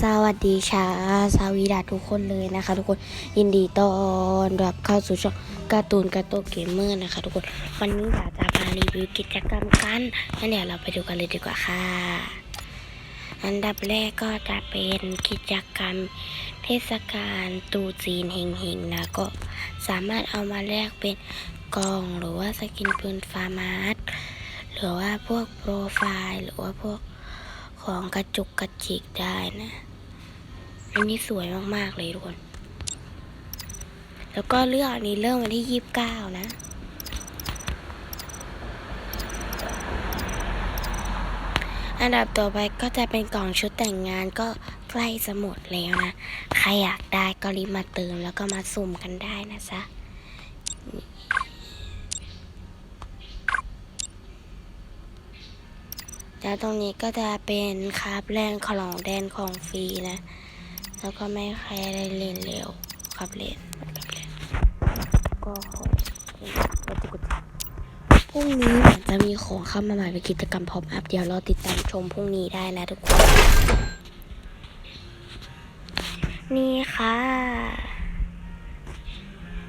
สวัสดีชาสวีดาทุกคนเลยนะคะ ทุกคนยินดีต้อนรับเข้าสู่ช่องการ์ตูนการ์ตูนเกมเมอร์นะคะ ทุกคนวันนี้อยาจะมารีวิวกิจกรรมกันงั้นเดี๋ยวเราไปดูกันเลยดีกว่าค่ะ อันดับแรกก็จะเป็นกิจกรรมเทศกาลตรูจีนเฮงๆนะก็สามารถเอามาแลกเป็นกล่องหรือว่าสกินปืนฟาร์มาร์หรือว่าพวกโปรไฟล์หรือว่าพวก ของกระจุกกระจิกได้นะ อันนี้สวยมาก ๆ เลยทุกคน แล้วก็เลือกอันนี้เริ่มวันที่ยี่สิบเก้านะอันดับต่อไปก็จะเป็นกล่องชุดแต่งงานก็ใกล้จะหมดแล้วนะ ใครอยากได้ก็รีบมาเติมแล้วก็มาสุ่มกันได้นะจ๊ะ แล้วตรงนี้ก็จะเป็นคาบแรงของแดนของฟรีนะ แล้วก็ไม่ใครได้เล่นเร็วครับเล่นครับเล่นก็ขอปฏิกุพรุ่งนี้จะมีของเข้ามาใหม่เป็นกิจกรรมพร้อปอัพเดี๋ยวรอติดตามชมพรุ่งนี้ได้นะทุกคน นี่ค่ะ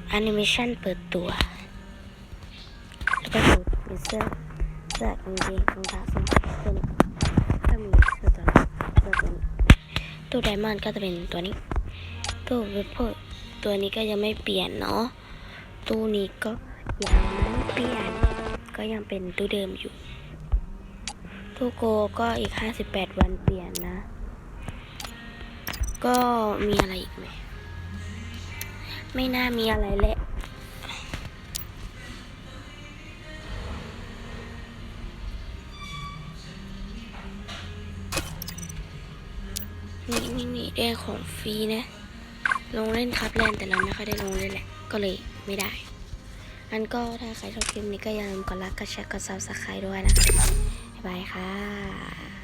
แอนิเมชันเปิดตัว แล้วก็ดูมีเสื้อ เสื้อกางเกงรองเท้าส้นตัวนี้ก็มีเสื้อตัวนี้เสื้อตัวนี้ตู้ไดมอนด์ก็จะเป็นตัวนี้ตู้เวฟเฟอร์ตัวนี้ก็ยังไม่เปลี่ยนเนาะตู้นี้ก็ยังไม่เปลี่ยน ก็ยังเป็นตู้เดิมอยู่ตู้โกก็อีกห้าสิบแปดวันเปลี่ยนนะ ก็มีอะไรอีกไหมไม่น่ามีอะไรแหละ นี่นี่นี่ได้ของฟรีนะ ลงเล่นครับแลนแต่เราไม่ค่อยได้ลงเล่นแหละ ก็เลยไม่ได้อันก็ถ้าใครชอบคลิปนี้ก็อย่าลืมกดไลค์กดแชร์กดซับสไครต์ด้วยนะคะ บ๊ายบายค่ะไปละ